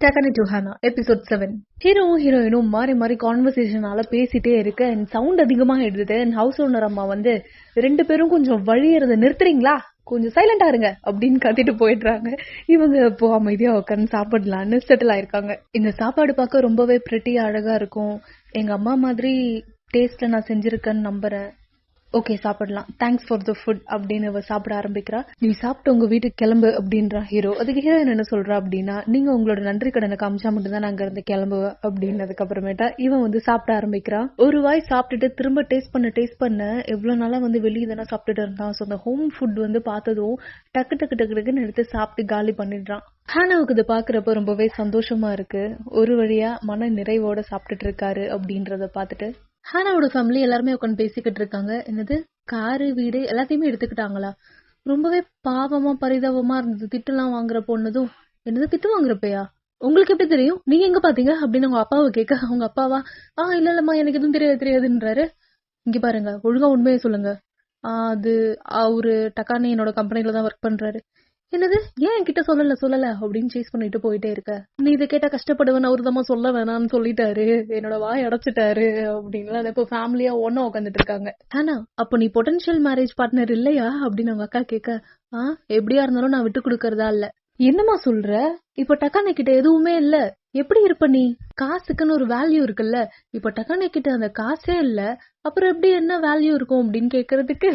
டக்கனி டு ஹானா episode seven ஹீரோவும் ஹீரோயினும் மாறி மாறி கான்வர்சேஷனால பேசிட்டே இருக்க அண்ட் சவுண்ட் அதிகமாக எடுத்து அண்ட் ஹவுஸ் ஓனர் அம்மா வந்து ரெண்டு பேரும் கொஞ்சம் வழியறத நிறுத்துறீங்களா? கொஞ்சம் சைலண்டா இருங்க அப்படின்னு கத்திட்டு போயிடுறாங்க. இவங்க இப்போ அமைதியா உட்காந்து சாப்பிடலான்னு செட்டில் ஆயிருக்காங்க. இந்த சாப்பாடு பார்க்க ரொம்பவே பிரிட்டி அழகா இருக்கும். எங்க அம்மா மாதிரி டேஸ்ட்ல நான் செஞ்சிருக்கேன்னு நம்புறேன். ஓகே சாப்பிடலாம். தேங்க்ஸ் ஃபார் த ஃபுட் அப்படின்னு அவ சாப்பிட ஆரம்பிக்கிறா. நீ சாப்பிட்டு உங்க வீட்டுக்கு கிளம்பு அப்படின்றா ஹீரோ. அதுக்கு ஹீரோயின் என்ன சொல்றா அப்படின்னா நீங்க உங்களோட நன்றி கடனை காமிச்சா மட்டும் தான் நாங்க இருந்து கிளம்புவேன் அப்படின்னதுக்கு அப்புறமேட்டா இவன் வந்து சாப்பிட ஆரம்பிக்கிறான் ஒரு வாய் சாப்பிட்டுட்டு திரும்ப டேஸ்ட் பண்ண டேஸ்ட் பண்ண எவ்வளவு நாளா வந்து வெளியே தானே சாப்பிட்டுட்டு இருந்தான். ஸோ அந்த ஹோம் ஃபுட் வந்து பார்த்ததும் டக்கு டக்கு டக்கு டக்குன்னு எடுத்து சாப்பிட்டு காலி பண்ணிடுறான். ஹானாவுக்கு இது பாக்குறப்ப ரொம்பவே சந்தோஷமா இருக்கு. ஒரு வழியா மன நிறைவோட சாப்பிட்டுட்டு இருக்காரு அப்படின்றத பார்த்துட்டு ஹானாவோட ஃபேமிலி எல்லாருமே உட்காந்து பேசிக்கிட்டு இருக்காங்க. என்னது? காரு வீடு எல்லாத்தையுமே எடுத்துக்கிட்டாங்களா? ரொம்பவே பாவமா பரிதாபமா இருந்தது. திட்டுலாம் வாங்குற பொண்ணதும் என்னது திட்டு வாங்குறப்பையா? உங்களுக்கு எப்படி தெரியும்? நீங்க எங்க பாத்தீங்க? அப்படின்னு அவங்க அப்பாவை கேட்க அவங்க அப்பாவா? ஆ இல்ல இல்லம்மா எனக்கு எதுவும் தெரியாது தெரியாதுன்றாரு. இங்க பாருங்க ஒழுங்கா உண்மையை சொல்லுங்க. அது அவரு டக்கானி என்னோட கம்பெனில தான் ஒர்க் பண்றாரு. என்னது? ஏன் என்கிட்ட சொல்லல சொல்லல? அப்படின்னு சேஸ் பண்ணிட்டு போயிட்டே இருக்க. நீ இதை கேட்டா கஷ்டப்படுவேன் அவரு சொல்ல வேணாம்னு சொல்லிட்டாரு. என்னோட வாய் அடைச்சிட்டாரு அப்படின்னு இப்போ ஃபேமிலியா ஒன்னா உட்காந்துட்டு இருக்காங்க. ஆனா அப்போ நீ பொட்டன்ஷியல் மேரேஜ் பார்ட்னர் இல்லையா? அப்படின்னு அவங்க அக்கா கேட்க ஆஹ் எப்படியா இருந்தாலும் நான் விட்டு கொடுக்கறதா இல்ல. என்னம்மா சொல்ற? இப்ப டக்கான கிட்ட எதுவுமே இல்ல. எப்படி இருப்ப நீ? காசுக்குன்னு ஒரு வேல்யூ இருக்குல்ல. இப்ப டக்கானே கிட்ட அந்த காசே இல்ல. அப்புறம் எப்படி என்ன வேல்யூ இருக்கும் அப்படின்னு கேக்குறதுக்கு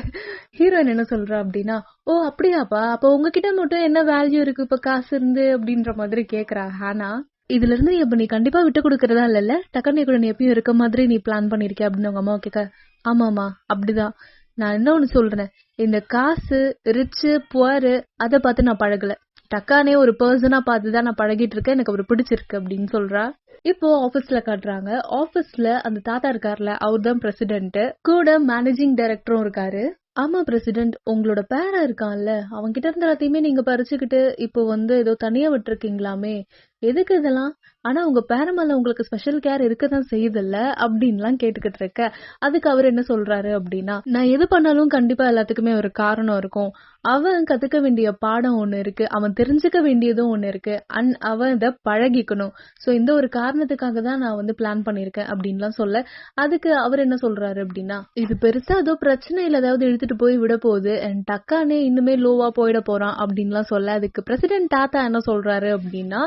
ஹீரோயின் என்ன சொல்றா அப்படின்னா ஓ அப்படியாப்பா. அப்ப உங்ககிட்ட மட்டும் என்ன வேல்யூ இருக்கு? இப்ப காசு இருந்து அப்படின்ற மாதிரி கேக்குறா ஹானா. இதுல இருந்து இப்ப நீ கண்டிப்பா விட்டு கொடுக்கறதா இல்லல்ல. டக்கானே கூட நீ எப்பயும் இருக்க மாதிரி நீ பிளான் பண்ணிருக்க அப்படின்னு உங்க அம்மா கேட்க ஆமாமா அப்படிதான். நான் என்ன ஒண்ணு சொல்றேன். இந்த காசு ரிச்சு புவரு அதை பார்த்து நான் பழகல. டக்கானே ஒரு பர்சனா பார்த்து தான் நான் பழகிட்டு இருக்கேன் எனக்கு அவர் பிடிச்சிருக்கு அப்படின்னு சொல்றா. இப்போ ஆபீஸ்ல காட்டுறாங்க. ஆபீஸ்ல அந்த தாத்தா இருக்கார்ல அவர் தான் பிரசிடென்ட் கூட மேனேஜிங் டைரக்டரும் இருக்காரு. ஆமா பிரசிடென்ட் உங்களோட பேரா இருக்கான்ல. அவன் கிட்ட இருந்து எல்லாத்தையுமே நீங்க பறிச்சுக்கிட்டு இப்போ வந்து ஏதோ தனியா விட்டுருக்கீங்களாமே. எதுக்கு இதெல்லாம்? ஆனா உங்க பேரன் மேல உங்களுக்கு ஸ்பெஷல் கேர் இருக்கதான் செய்யுதுல்ல? அப்படின்லாம் கேட்டுக்கிட்டு இருக்க. அதுக்கு அவர் என்ன சொல்றாரு அப்படின்னா நான் எது பண்ணாலும் கண்டிப்பா எல்லாத்துக்குமே ஒரு காரணம் இருக்கும். அவன் கத்துக்க வேண்டிய பாடம் ஒண்ணு இருக்கு. அவன் தெரிஞ்சுக்க வேண்டியதும் ஒண்ணு இருக்கு. அண்ட் அவன் இதை பழகிக்கணும். சோ இந்த ஒரு காரணத்துக்காக தான் நான் வந்து பிளான் பண்ணிருக்கேன் அப்படின்லாம் சொல்ல. அதுக்கு அவர் என்ன சொல்றாரு அப்படின்னா இது பெருசா ஏதோ பிரச்சனையில ஏதாவது இழுத்துட்டு போய் விட போகுது. அண்ட் டக்கானே இன்னுமே லோவா போயிட போறான் அப்படின்லாம் சொல்ல. அதுக்கு பிரசிடென்ட் தாத்தா என்ன சொல்றாரு அப்படின்னா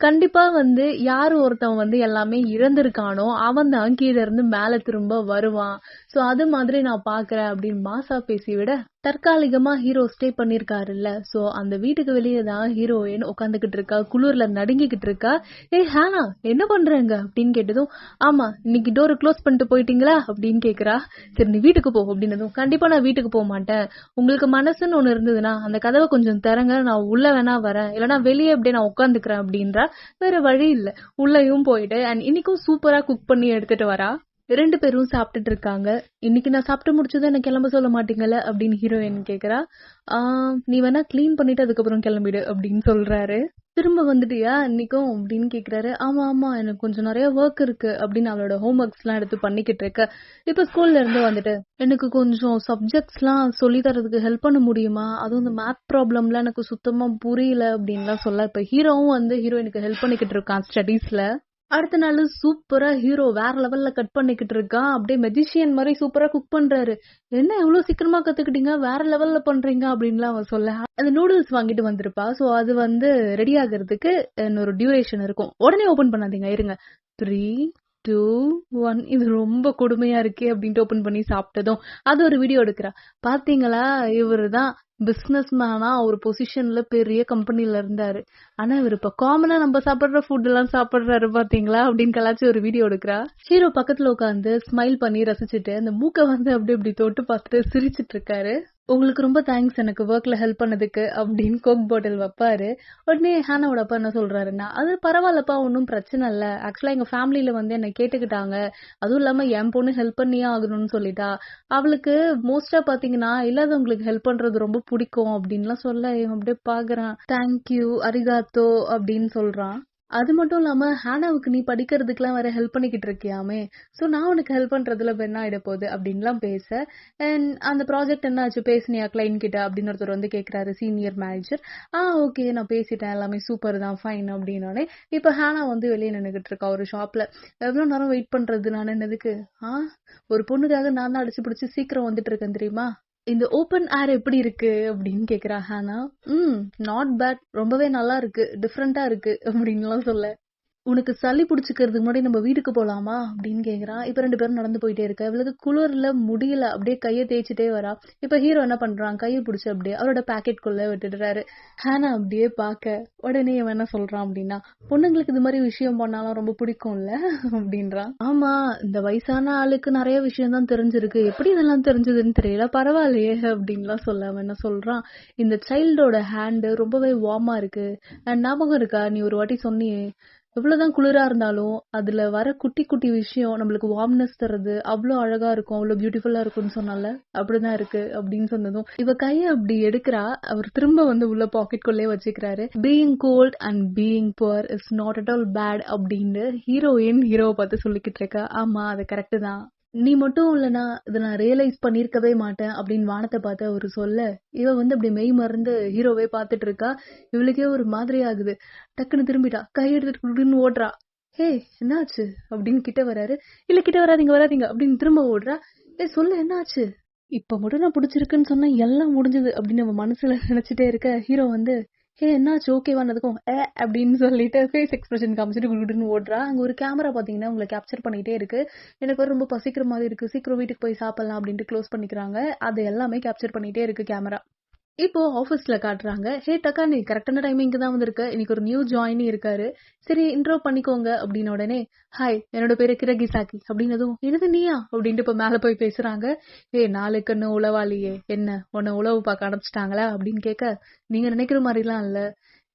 கண்டிப்பா வந்து யார் ஒருத்தன் வந்து எல்லாமே இழந்திருக்கானோ அவன் தான் கீழ இருந்து மேல திரும்ப வருவான். சோ அது மாதிரி நான் பாக்குறேன் அப்படின்னு மாசா பேசி விட தற்காலிகமா ஹீரோ ஸ்டே பண்ணிருக்காருல்ல. சோ அந்த வீட்டுக்கு வெளியே தான் ஹீரோயின் உட்காந்துக்கிட்டு இருக்கா குளிர்ல நடுங்கிக்கிட்டு இருக்கா. ஏய் ஹானா என்ன பண்றேங்க? அப்படின்னு கேட்டதும் ஆமா இன்னைக்கு டோர் க்ளோஸ் பண்ணிட்டு போயிட்டீங்களா? அப்படின்னு கேக்குறா. சரி நீ வீட்டுக்கு போ அப்படின்னதும் கண்டிப்பா நான் வீட்டுக்கு போக மாட்டேன். உங்களுக்கு மனசுன்னு ஒண்ணு இருந்ததுன்னா அந்த கதவை கொஞ்சம் திறங்க நான் உள்ள வேணா வரேன். இல்லைன்னா வெளியே அப்படியே நான் உட்காந்துக்கிறேன் அப்படின்றா. வேற வழி இல்ல. உள்ளயும் போயிட்டு அண்ட் இன்னைக்கும் சூப்பரா குக் பண்ணி எடுத்துட்டு வரா. ரெண்டு பேரும் சாப்பிட்டுட்டு இருக்காங்க. இன்னைக்கு நான் சாப்பிட்டு முடிச்சதும் என்ன கிளம்ப சொல்ல மாட்டீங்கல்ல அப்படின்னு ஹீரோயின் கேக்குறா. நீ வேணா க்ளீன் பண்ணிட்டு அதுக்கப்புறம் கிளம்பிடு அப்படின்னு சொல்றாரு. திரும்ப வந்துட்டியா இன்னைக்கும் அப்படின்னு கேக்குறாரு. ஆமா ஆமா எனக்கு கொஞ்சம் நிறைய ஒர்க் இருக்கு அப்படின்னு அவளோட ஹோம் ஒர்க்ஸ் எல்லாம் எடுத்து பண்ணிக்கிட்டு இருக்க. இப்ப ஸ்கூல்ல இருந்து வந்துட்டு எனக்கு கொஞ்சம் சப்ஜெக்ட்ஸ் எல்லாம் சொல்லி தரதுக்கு ஹெல்ப் பண்ண முடியுமா? அதுவும் இந்த மேத் ப்ராப்ளம்லாம் எனக்கு சுத்தமா புரியல அப்படின்லாம் சொல்ல இப்ப ஹீரோவும் வந்து ஹீரோயினுக்கு ஹெல்ப் பண்ணிக்கிட்டு இருக்கான் ஸ்டடீஸ்ல அடுத்த நாள் சூப்பரா ஹீரோ வேற லெவல்ல கட் பண்ணிக்கிட்டு இருக்கான் அப்படியே மெஜிஷியன் மாதிரி சூப்பரா குக் பண்றாரு. என்ன எவ்வளவு சீக்கிரமா கத்துக்கிட்டீங்க? வேற லெவல்ல பண்றீங்க அப்படின்லாம் அவன் சொல்ல. அந்த நூடுல்ஸ் வாங்கிட்டு வந்திருப்பா. சோ அது வந்து ரெடி ஆகுறதுக்கு இன்னொரு டியூரேஷன் இருக்கும். உடனே ஓபன் பண்ணாதீங்க. இருங்க. த்ரீ டூ ஒன் இது ரொம்ப கொடுமையா இருக்கே அப்படின்ட்டு ஓபன் பண்ணி சாப்பிட்டதும். அது ஒரு வீடியோ எடுக்கிறா. பாத்தீங்களா? இவரு தான் பிசினஸ் மேனா ஒரு பொசிஷன்ல பெரிய கம்பெனில இருந்தாரு. ஆனா இவர் இப்ப காமனா நம்ம சாப்பிடுற ஃபுட் எல்லாம் சாப்பிடுறாரு பாத்தீங்களா? அப்படின்னு கலாச்சி ஒரு வீடியோ எடுக்கிறா. ஹீரோ பக்கத்துல உட்காந்து ஸ்மைல் பண்ணி ரசிச்சுட்டு அந்த மூக்க வந்து அப்படி இப்படி தொட்டு பார்த்துட்டு சிரிச்சிட்டு இருக்காரு. உங்களுக்கு ரொம்ப தேங்க்ஸ் எனக்கு ஒர்க்ல ஹெல்ப் பண்ணதுக்கு அப்படின்னு கோக் பாட்டில் வைப்பாரு. உடனே ஹானாவோட அப்பா என்ன சொல்றாருன்னா அது பரவாயில்லப்பா ஒன்றும் பிரச்சனை இல்லை. ஆக்சுவலா எங்க ஃபேமிலியில வந்து என்ன கேட்டுக்கிட்டாங்க. அதுவும் இல்லாம என் பொண்ணு ஹெல்ப் பண்ணியே ஆகணும்னு சொல்லிட்டா. அவளுக்கு மோஸ்டா பாத்தீங்கன்னா இல்லாதவங்களுக்கு ஹெல்ப் பண்றது ரொம்ப பிடிக்கும் அப்படின்லாம் சொல்ல இவன் அப்படியே பாக்குறான். தேங்க்யூ அரிகாத்தோ அப்படின்னு சொல்றான். அது மட்டும் இல்லாம ஹானாவுக்கு நீ படிக்கிறதுக்குலாம் வேற ஹெல்ப் பண்ணிக்கிட்டு இருக்கியாமே. சோ நான் உனக்கு ஹெல்ப் பண்றதுல இப்போ என்ன ஆயிட போகுது அப்படின்லாம் பேச. அண்ட் அந்த ப்ராஜெக்ட் என்ன ஆச்சு பேசுனியா கிளைண்ட் கிட்ட? அப்படின்னு ஒருத்தர் வந்து கேக்குறாரு சீனியர் மேனேஜர் ஆ ஓகே நான் பேசிட்டேன். எல்லாமே சூப்பர் தான். ஃபைன் அப்படின்னோடனே இப்ப ஹானா வந்து வெளியே நின்றுக்கிட்டு இருக்கா ஒரு ஷாப்ல எவ்வளவு நேரம் வெயிட் பண்றது? நான் என்னதுக்கு ஆ? ஒரு பொண்ணுக்காக நான் தான் அடிச்சு பிடிச்சி சீக்கிரம் வந்துட்டு இருக்கேன் தெரியுமா? இந்த ஓப்பன் ஏர் எப்படி இருக்கு அப்படின்னு கேக்குறா ஹானா ம் நாட் பேட் ரொம்பவே நல்லா இருக்கு டிஃப்ரெண்டா இருக்கு அப்படின்லாம் சொல்ல. உனக்கு சளி பிடிச்சிக்கிறதுக்கு முன்னாடி நம்ம வீட்டுக்கு போகலாமா அப்படின்னு கேட்குறான் இப்போ ரெண்டு பேரும் நடந்து போயிட்டே இருக்க. இவளுக்கு குளிரில் முடியல. அப்படியே கையை தேய்ச்சிட்டே வரா. இப்போ ஹீரோ என்ன பண்ணுறான் கையை பிடிச்சி அப்படியே அவரோட பாக்கெட் குள்ள விட்டுடுறாரு. ஹேனா அப்படியே பார்க்க உடனே இவன் என்ன சொல்கிறான் அப்படின்னா பொண்ணுங்களுக்கு இது மாதிரி விஷயம் பண்ணாலும் ரொம்ப பிடிக்கும்ல? அப்படின்றான் ஆமா இந்த வயசான ஆளுக்கு நிறைய விஷயம் தான் தெரிஞ்சிருக்கு. எப்படி இதெல்லாம் தெரிஞ்சதுன்னு தெரியல. பரவாயில்லையே அப்படின்லாம் சொல்ல அவன் என்ன சொல்கிறான் இந்த சைல்டோட ஹேண்டு ரொம்பவே வார்மாக இருக்கு. ஞாபகம் இருக்கா? நீ ஒரு வாட்டி சொன்னியே. எவ்வளவுதான் குளிரா இருந்தாலும் அதுல வர குட்டி குட்டி விஷயம் நம்மளுக்கு வார்ம்னஸ் தர்றது அவ்வளவு அழகா இருக்கும் அவ்வளவு பியூட்டிஃபுல்லா இருக்கும்னு சொன்னால. அப்படிதான் இருக்கு அப்படின்னு சொன்னதும் இவ கைய அப்படி எடுக்கிறா அவர் திரும்ப வந்து உள்ள பாக்கெட்குள்ளே வச்சுக்கிறாரு. Being cold and being poor is not at all bad அப்படின்னு ஹீரோயின் ஹீரோவை பார்த்து சொல்லிக்கிட்டு இருக்கா. ஆமா அது கரெக்ட் தான். நீ மட்டும் இல்லைனா இதை நான் ரியலைஸ் பண்ணியிருக்கவே மாட்டேன் அப்படின்னு வானத்தை பார்த்து அவர் சொல்ல இவ வந்து அப்படி மெய் மறந்து ஹீரோவே பார்த்துட்டு இருக்கா? இவளுக்கே ஒரு மாதிரி ஆகுது. டக்குன்னு திரும்பிட்டா கை எடுத்துட்டு குடுன்னு ஓடுறா. ஹே என்னாச்சு? அப்படின்னு கிட்ட வராரு. இல்ல கிட்ட வராதீங்க வராதீங்க அப்படின்னு திரும்ப ஓடுறா. ஏ சொல்லு என்னாச்சு? இப்ப மட்டும் நான் பிடிச்சிருக்குன்னு சொன்னா எல்லாம் முடிஞ்சது அப்படின்னு நம்ம மனசுல நினைச்சிட்டே இருக்க ஹீரோ வந்து ஹே என்னாச்சு? ஓகேவானதுக்கும் ஏ அப்படின்னு சொல்லிட்டு ஃபேஸ் எக்ஸ்பிரஷன் காமிச்சிட்டு குடுன்னு ஓடுறா. அங்கே ஒரு கேமரா பார்த்தீங்கன்னா உங்களை கேப்சர் பண்ணிகிட்டே இருக்கு. எனக்கு வந்து ரொம்ப பசிக்கிற மாதிரி இருக்கு. சீக்கிரம் வீட்டுக்கு போய் சாப்பிடலாம் அப்படின்ட்டு க்ளோஸ் பண்ணிக்கிறாங்க. அது எல்லாமே கேப்சர் பண்ணிகிட்டே இருக்கு கேமரா இப்போ ஆஃபீஸ்ல காட்டுறாங்க ஹே டக்கா நீ கரெக்டான டைமிங்க்கு தான் வந்திருக்க. இன்னைக்கு ஒரு நியூ ஜாயினி இருக்காரு. சரி இன்ட்ரோ பண்ணிக்கோங்க. அப்படின்னு உடனே ஹாய் என்னோட பேரு கிரகிசாக்கி அப்படின்னதும் என்னது நீயா? அப்படின்ட்டு இப்ப மேல போய் பேசுறாங்க. ஏ நாளுக்குன்னு உளவாளியே என்ன? உன்னை உழவு பார்க்க அனுப்பிச்சிட்டாங்களா அப்படின்னு கேட்க நீங்க நினைக்கிற மாதிரிலாம் இல்ல.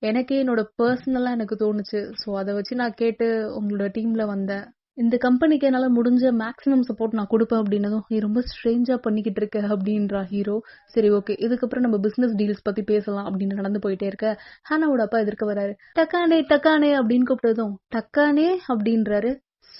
எனக்கே என்னோட பர்சனலா எனக்கு தோணுச்சு. ஸோ அதை வச்சு நான் கேட்டு உங்களோட டீம்ல வந்தேன். இந்த கம்பெனிக்கு என்னால் முடிஞ்ச மேக்ஸிமம் சப்போர்ட் நான் கொடுப்பேன் அப்படின்னதும் நீ ரொம்ப ஸ்ட்ரேஞ்சாக பண்ணிக்கிட்டு இருக்க அப்படின்றா ஹீரோ. சரி ஓகே இதுக்கப்புறம் நம்ம பிஸ்னஸ் டீல்ஸ் பற்றி பேசலாம் அப்படின்னு நடந்து போயிட்டே இருக்க. ஹானாவோட அப்பா எதிர்க்க வராரு டக்கானே டக்கானே அப்படின்னு கூப்பிட்டதும் டக்கானே அப்படின்றாரு.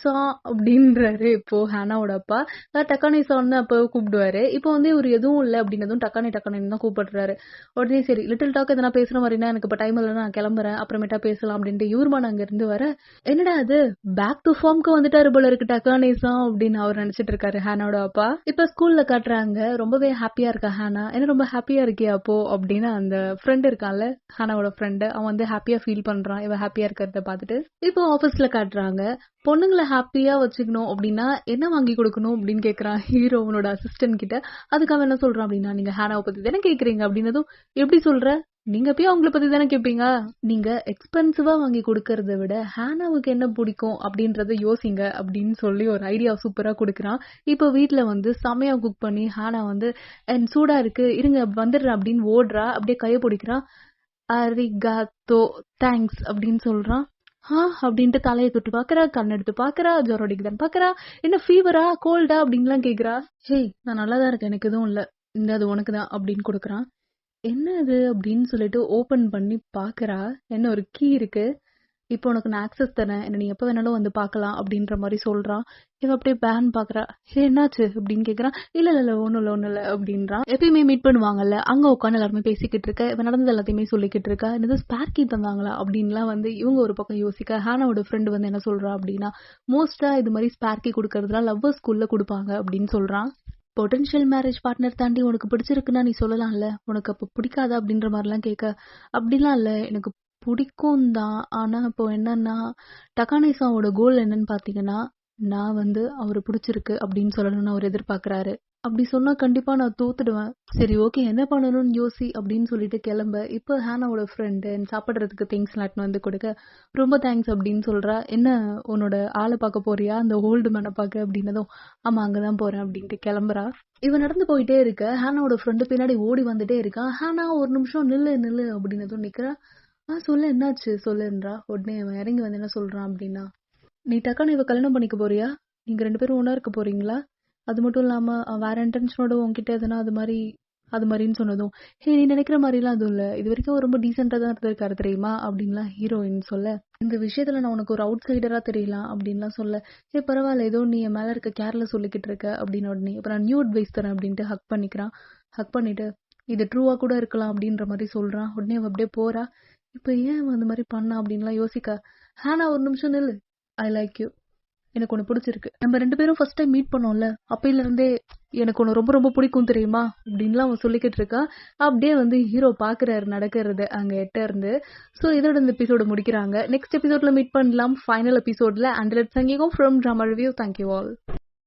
சா அப்படின்றாரு. இப்போ ஹேனாவோட அப்பா. அஹ் சான்னு அப்போ கூப்பிடுவாரு. இப்போ வந்து இவர் எதுவும் இல்லை அப்படின்னதும் டக்கானே டக்கானேன்னு தான் கூப்பிடுறாரு. உடனே சரி லிட்டில் டாக் எதனா பேசுற மாதிரினா எனக்கு இப்போ டைம் இல்லை நான் கிளம்புறேன். அப்புறமேட்டா பேசலாம் அப்படின்ட்டு இவருமான் அங்க இருந்து வர. என்னடா அது? பேக் டு ஃபார்ம்க்கு வந்துட்டாரு போல இருக்கு டக்கானேசா அப்படின்னு அவர் நினைச்சிட்டு இருக்காரு ஹேனாவோட அப்பா. இப்ப ஸ்கூல்ல காட்டுறாங்க. ரொம்பவே ஹாப்பியா இருக்கா ஹேனா? என்ன ரொம்ப ஹாப்பியா இருக்கியா அப்போ அப்படின்னு அந்த ஃப்ரெண்ட் இருக்கான்ல ஹேனாவோட ஃப்ரெண்டு அவன் வந்து ஹாப்பியா ஃபீல் பண்றான். இவன் ஹாப்பியா இருக்கிறத பார்த்துட்டு. இப்போ ஆபீஸ்ல காட்டுறாங்க. பொண்ணுங்களை ஹாப்பியா வச்சுக்கணும் அப்படின்னா என்ன வாங்கி கொடுக்கணும் அப்படின்னு கேட்குறான் ஹீரோ அவனோட அசிஸ்டன்ட் கிட்ட. அதுக்கு அவன் என்ன சொல்றான் அப்படின்னா நீங்க ஹேனாவை பத்தி தானே கேக்குறீங்க? அப்படின்னதும் எப்படி சொல்ற? நீங்க போய் அவங்கள பத்தி தானே கேட்பீங்க நீங்க எக்ஸ்பென்சிவா வாங்கி கொடுக்கறத விட ஹேனாவுக்கு என்ன பிடிக்கும் அப்படின்றத யோசிங்க அப்படின்னு சொல்லி ஒரு ஐடியா சூப்பரா கொடுக்குறான். இப்போ வீட்டுல வந்து செமையா குக் பண்ணி ஹேனா வந்து "என் சூடா இருக்கு இருங்க வந்துடுறேன் அப்படின்னு ஓடுறா. அப்படியே கைய பிடிக்கிறான். அரிகாத்தோ தேங்க்ஸ் அப்படின்னு சொல்றான். ஆ அப்படின்ட்டு தலையை தொட்டு பார்க்குறா கண் எடுத்து பார்க்குறா ஜுரம் அடிக்குதான்னு பார்க்குறா என்ன ஃபீவரா கோல்டா அப்படின்லாம் கேட்குறா ஹேய் நான் நல்லா தான் இருக்கேன் எனக்கு எதுவும் இல்லை. இந்த அது உனக்கு தான் அப்படின்னு கொடுக்குறான் என்ன அது அப்படின்னு சொல்லிட்டு ஓப்பன் பண்ணி பார்க்குறா என்ன ஒரு கீ இருக்கு. இப்போ உனக்கு நான் ஆக்சஸ் தரேன். என்ன நீ எப்போ வேணாலும் வந்து பார்க்கலாம் அப்படின்ற மாதிரி சொல்றான். இவன் அப்படியே பேன் பாக்குறா ஹே என்னாச்சு? அப்படின்னு கேக்குறான். இல்ல இல்ல இல்ல ஒண்ணும் இல்ல ஒண்ணும் இல்ல அப்படின்றான். எப்பயுமே மீட் பண்ணுவாங்கல்ல அங்க உட்காந்து எல்லாருமே பேசிக்கிட்டு இருக்க இவன் நடந்தது எல்லாத்தையுமே சொல்லிக்கிட்டு இருக்கா. என்னது ஸ்பார்க்கி தந்தாங்களா? அப்படின்லாம் வந்து இவங்க ஒரு பக்கம் யோசிக்க ஹானாவோட ஃப்ரெண்டு வந்து என்ன சொல்றா அப்படின்னா மோஸ்டா இது மாதிரி ஸ்பார்க்கி கொடுக்கறதுலாம் லவ்வர் ஸ்கூல்ல கொடுப்பாங்க அப்படின்னு சொல்றான். பொட்டன்ஷியல் மேரேஜ் பார்ட்னர் தாண்டி உனக்கு பிடிச்சிருக்குன்னா நீ சொல்லலாம்ல. உனக்கு அப்ப பிடிக்காதா? அப்படின்ற மாதிரிலாம் கேட்க அப்படிலாம் இல்ல. எனக்கு பிடிக்கும் தான் ஆனால் இப்போ என்னன்னா டக்கானேசாவோட கோல் என்னன்னு பார்த்தீங்கன்னா நான் வந்து அவரை பிடிச்சிருக்கு அப்படின்னு சொல்லணும்னு அவர் எதிர்பார்க்குறாரு. அப்படி சொன்னால் கண்டிப்பாக நான் தோத்துடுவேன். சரி ஓகே என்ன பண்ணணும்னு யோசி அப்படின்னு சொல்லிட்டு கிளம்ப. இப்போ ஹேனாவோட ஃப்ரெண்டு சாப்பிட்றதுக்கு திங்ஸ் எல்லாம் வந்து கொடுக்க ரொம்ப தேங்க்ஸ் அப்படின்னு சொல்கிறா என்ன உன்னோட ஆளை பார்க்க போறியா? அந்த ஓல்டு மேனை பார்க்க? அப்படின்னதும் ஆமாம் அங்கே தான் போகிறேன் அப்படின்ட்டு கிளம்புறா. இவன் நடந்து போயிட்டே இருக்க. ஹேனாவோட ஃப்ரெண்டு பின்னாடி ஓடி வந்துட்டே இருக்கான் ஹேனா ஒரு நிமிஷம் நில்லு நில்லு அப்படின்னதும் நிக்கிறா. ஆ சொல்லு என்னாச்சு? சொல்லுன்றா உடனே அவன் இறங்கி வந்து என்ன சொல்றான் அப்படின்னா நீ டக்கான இவ கல்யாணம் பண்ணிக்க போறியா? நீங்க ரெண்டு பேரும் ஒன்றா இருக்க போறீங்களா? அது மட்டும் இல்லாம வேற இன்டென்ஷனோட உன்கிட்ட எதனா அது மாதிரி அது மாதிரின்னு சொன்னதும் ஹே நீ நினைக்கிற மாதிரிலாம் அதுவும் இல்லை. இது வரைக்கும் ரொம்ப டீசெண்டாக தான் இருந்திருக்காரு தெரியுமா? அப்படின்லாம் ஹீரோயின் சொல்ல இந்த விஷயத்துல நான் உனக்கு ஒரு அவுட் சைடராக தெரியலாம் அப்படின்லாம் சொல்ல ஏ பரவாயில்ல. ஏதோ நீ என் மேலே இருக்க கேர்ல சொல்லிக்கிட்டு இருக்க அப்படின்னு உடனே இப்போ நான் நியூ அட்வைஸ் தரேன் அப்படின்ட்டு ஹக் பண்ணிக்கிறான். ஹக் பண்ணிட்டு இது ட்ரூவாக கூட இருக்கலாம் அப்படின்ற மாதிரி சொல்கிறான் உடனே அவள் அப்படியே போறா. இப்போ ஏன் அவன் அந்த மாதிரி பண்ணா அப்படின்லாம் யோசிக்க? ஹேனா ஒரு நிமிஷம் நில்லு. ஐ லைக் யூ எனக்கு ஒன்று பிடிச்சிருக்கு. நம்ம ரெண்டு பேரும் ஃபர்ஸ்ட் டைம் மீட் பண்ணோம்ல. அப்பையில இருந்தே எனக்கு ஒன்று ரொம்ப ரொம்ப பிடிக்கும் தெரியுமா? அப்படின்லாம் அவன் சொல்லிக்கிட்டு இருக்கா. அப்படியே வந்து ஹீரோ பார்க்குறாரு நடக்கிறது அங்கே எட்ட இருந்து ஸோ இதோட இந்த எபிசோடு முடிக்கிறாங்க. நெக்ஸ்ட் எபிசோட்ல மீட் பண்ணலாம். ஃபைனல் எபிசோட்ல and let சங்கீகம் from drama review thank you all